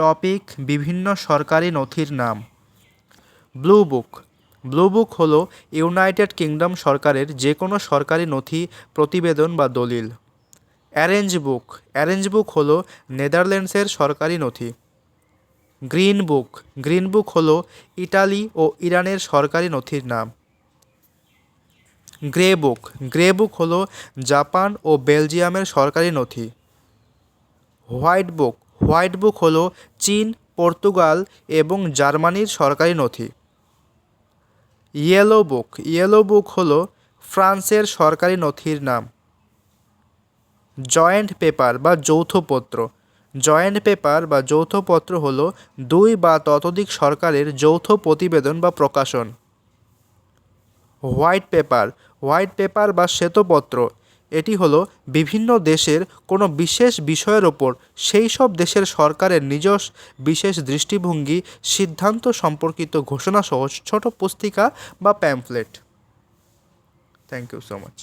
Topic বিভিন্ন সরকারি নথির নাম। ব্লু বুক ব্লু বুক হলো ইউনাইটেড কিংডম সরকারের যে কোনো সরকারি নথি, প্রতিবেদন বা দলিল। অ্যারেঞ্জ বুক অ্যারেঞ্জ বুক হলো নেদারল্যান্ডসের সরকারি নথি। গ্রিন বুক গ্রিন বুক হলো ইটালি ও ইরানের সরকারি নথির নাম। গ্রে বুক গ্রে বুক হলো জাপান ও বেলজিয়ামের সরকারি নথি। হোয়াইট বুক হোয়াইট বুক হল চীন, পর্তুগাল এবং জার্মানির সরকারি নথি। ইয়েলো বুক। ইয়েলো বুক হল ফ্রান্সের সরকারি নথির নাম। জয়েন্ট পেপার বা যৌথপত্র জয়েন্ট পেপার বা যৌথপত্র হল দুই বা ততোধিক সরকারের যৌথ প্রতিবেদন বা প্রকাশন। White paper. হোয়াইট পেপার বা শ্বেতপত্র। এটি হলো বিভিন্ন দেশের কোনো বিশেষ বিষয়ের ওপর সেই সব দেশের সরকারের নিজস্ব বিশেষ দৃষ্টিভঙ্গি, সিদ্ধান্ত সম্পর্কিত ঘোষণাসহ ছোট পুস্তিকা বা pamphlet thank you so much